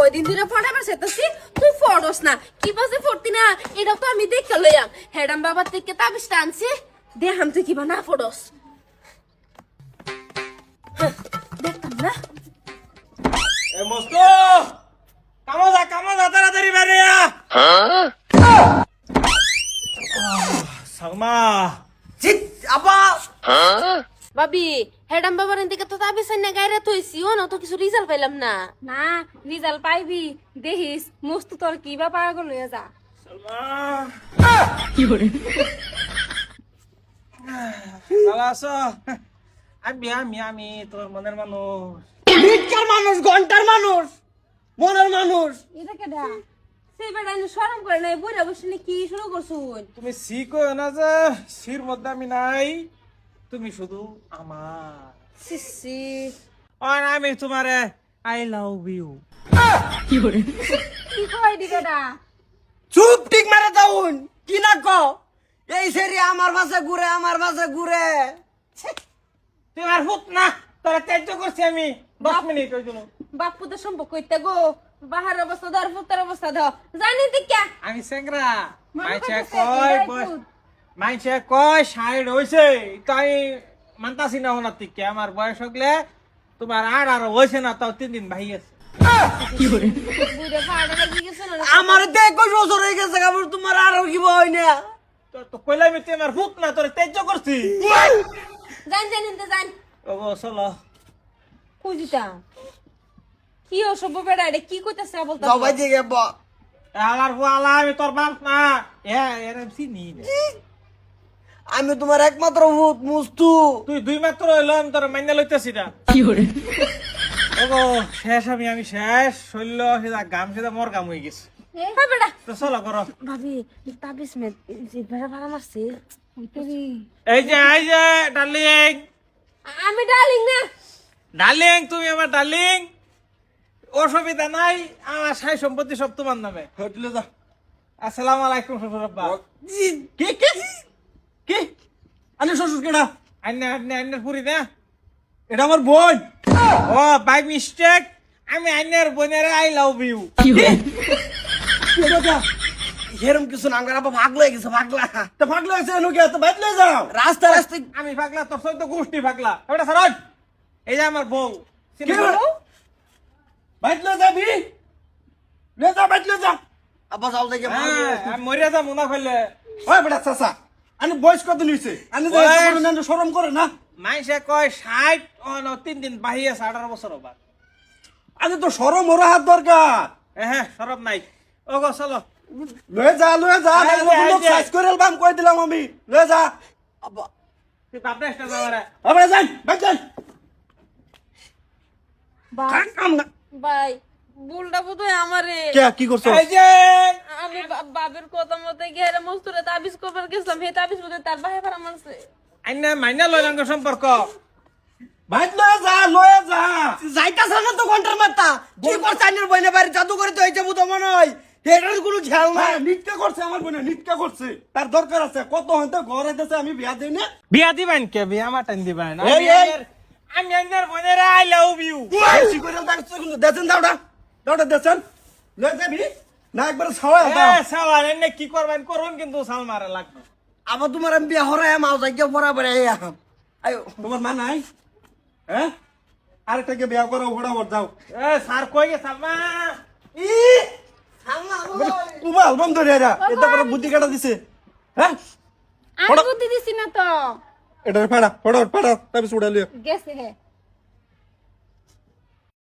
কয়দিন ধরে ফটাবার সেতাছি তুই ফটস না। কি বাজে ফটতি না এটা তো আমি দেখে লইয়াম। হেডাম বাবার থেকে তাবিজটা আনছি। দেখাম তুই কিবা না ফটস হ্যাঁ, দেখতাম না। এ মস্ত! কামো যা কামো যা তাড়াতাড়ি বেরে আ সালমা। জিত আপা। ভাবি হেডাম বাবার দিকে তো তাবিজ না গাইরে থইছি ও না তো কিছু রিজাল্ট পাইলাম না। না রিজাল্ট পাইবি দেখিস মস্ত তোর কি বা পাগল হয়ে যা। সালমা ভালো আছো? আমি আমি আমি তোর মনের মানুষ। মিটকার মানুষ ঘণ্টার মানুষ মনের মানুষ। এটা কেডা? সেই বেড়া এনে শরম করে নাই বইরা বসে কি শুরু করছুন? তুমি শিখো না যে শির মধ্যে আমি নাই। তুমি শুধু আমার। সিসি আর আমি তোমারে আই লাভ ইউ কি কই চুপ ঠিক মারে যাউন কি না ক এই সেরি আমার মাঝে ঘুরে আমার মাঝে ঘুরে। তোমার ফুট না তোরা ত্যায্য করছি আমি। দশ মিনিট ওই জন্য। বাপু তো সম্পর্ক কইতে গো। বাহার অবস্থা ধর পুত্র অবস্থা ধর। জানি তুই কে? আমি সেংরা। মনে মাইছে করতেছে ভূত। মাইছে কয় সাইড হইছে তাই মানতাছি না ওনার থেকে আমার বয়স হগলে তোমার আর আর হইছে না তাও তিন দিন ভাই আছে। না আমার দেখ কই বছর হয়ে গেছে কাপড় তোমার আর কি হয় না। তো তো কইলাম তুই আমার ফুট না তোর ত্যায্য করছি। জান জান ইনতে জান ও চলো। কই দিতা কি অসভ্য বেড়া এটা কি কইতাছে বলতা যাও ভাই দিকে ব আলার ফুয়ালা আমি তোর বাপ না। এ এরম চিনি না। আমি তোমার একমাত্র ভূত মুস্তু। তুই দুই মাত্র আমি তোর মাইনা লইতেছি না। ওগো শেষ আমি আমি শেষ। শৈল্য সেটা গাম সেটা মোর গাম হয়ে গেছে। হ্যাঁ তো চলো করো। ভাবি তাবিজ মে ভাড়া মারছে। এই যে এই যে ডার্লিং। আমি ডার্লিং না। ডার্লিং তুমি আমার ডার্লিং। অসুবিধা নাই আমার সাই সম্পত্তি সব তোমার নামে। হটলে যা। আসসালামু আলাইকুম শ্বশুর আব্বা। কি কি কি? আরে শ্বশুর কেডা? আন্না আন্না আন্নার পুরি না এটা আমার বোন। ও বাই মিস্টেক আমি আন্নার বোনের আই লাভ ইউ। এরম কিছু না আমার আবার ভাগলো গেছে ভাগলা তো ফাগলো আছে এনুকে তো বাইত লয়ে যাও। রাস্তা রাস্তায় আমি পাগলা তোর সৈন্য গোষ্ঠী পাগলা ওটা সরজ এই যে আমার বউ। কি বউ? হলো? বাইত লয়ে যাবি? লয়ে যা বাইত লয়ে যা। আবার যাও দেখে আমি মরিয়া যা মুনা ফেললে ওই বেটা চাচা। আনি বয়স কত নিছে শরম করে না? মাইসে কয় ষাট তিন দিন বাহি আছে আঠারো বছর হবার। আনি তো শরম ওরা হাত দরকার। হ্যাঁ নাই। ও গো চলো। লয়ে যা লয়ে যা। সাইজ করে কই দিলাম আমি? লয়ে যা। আব্বা তুই বাপরে একটা যাওয়ারে ভাই বুলটা বুঝে আমারে। কে কি করছ? আমি বাবের কথা মতে ঘেরে মস্তুরে তাবিজ করবার গেছিলাম হে তাবিজ বুঝে তার ভাই ভাড়া মারছে। আইনা মাইনা লইলাঙ্গ সম্পর্ক। বাইত লয়ে যা লয়ে যা। যাইতাছ না তো ঘণ্টার মাত্রা। কি করছে আইনের বইনে? বাড়ি জাদু করে তো হয়েছে বুঝো মনে হয়। এটার কোনো খেয়াল না নিটকা করছে আমার বোনে নিটকা করছে। তার দরকার আছে। কত হইতে ঘর আইতেছে আমি বিয়া দেই না। বিয়া দিবেন কে? বিয়া মাটান দিবেন। এই, আমি। আইনার- বোনের আই লাভ ইউ বেশি করে দেখছ কিন্তু। দেছেন দাওটা? দাওটা দেছেন? লয়ে যাবি? না একবার ছাওয়া দাও। সাওয়ার এনে কি করবেন? করুন কিন্তু সাল মারা লাগবে। আবার তোমার আমি বিয়া হরাই মাও যাইকে পড়া পড়ে আয়ো। তোমার মা নাই? হ্যাঁ আরেকটাকে বিয়া করো ফটাফট যাও। এ স্যার কই গে সালমা ই! ধরে এটা করে বুদ্ধি কাটা দিছে। হ্যাঁ? আমি বুদ্ধি দিছি না তো। এটা ফাড়া ফটাফট ফাড়া তারপর উড়ালিও গেছে হে।